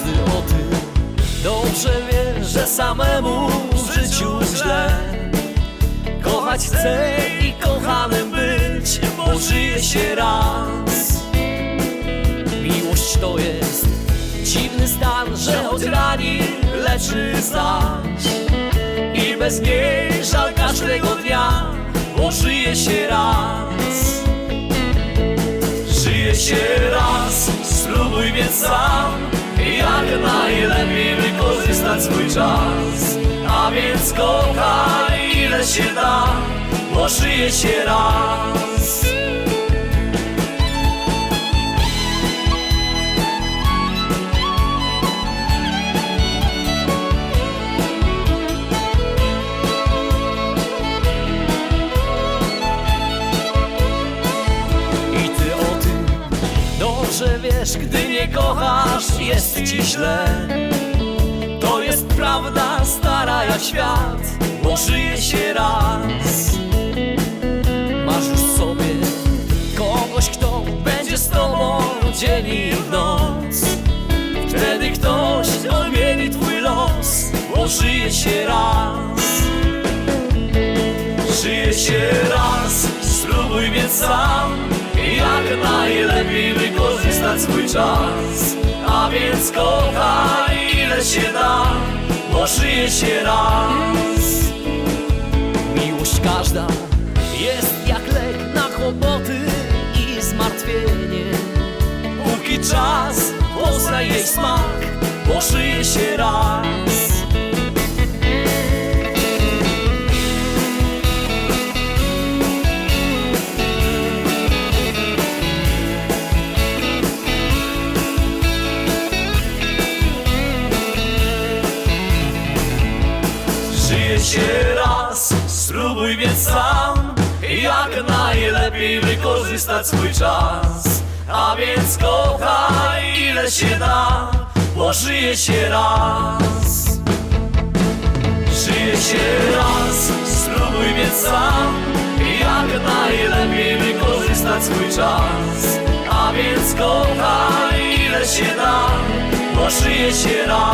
kłopoty Dobrze wiesz, że samemu w życiu źle. Kochać chcę i kochanym być Bo żyje się raz. Miłość to jest dziwny stan Że choć rani, leczy znać I bez niej żal każdego dnia Bo żyje się raz. Żyje się raz, spróbuj więc sam najlepiej wykorzystać swój czas. A więc kochaj ile się da Bo żyje się raz dobrze wiesz, gdy nie kochasz, jest ci źle. To jest prawda stara jak świat, bo żyje się raz. Masz już sobie kogoś, kto będzie z tobą dzień i noc. Wtedy ktoś odmieni twój los, bo żyje się raz. Żyje się raz, spróbuj więc sam wykorzystać swój czas. A więc kochaj ile się da Bo żyje się raz. Miłość każda jest jak lek na kłopoty i zmartwienie. Póki czas poznaj jej smak Bo żyje się raz się raz, spróbuj więc sam Jak najlepiej wykorzystać swój czas. A więc kochaj ile się da Bo żyje się raz. Żyje się raz, spróbuj więc sam Jak najlepiej wykorzystać swój czas. A więc kochaj ile się da Bo żyje się raz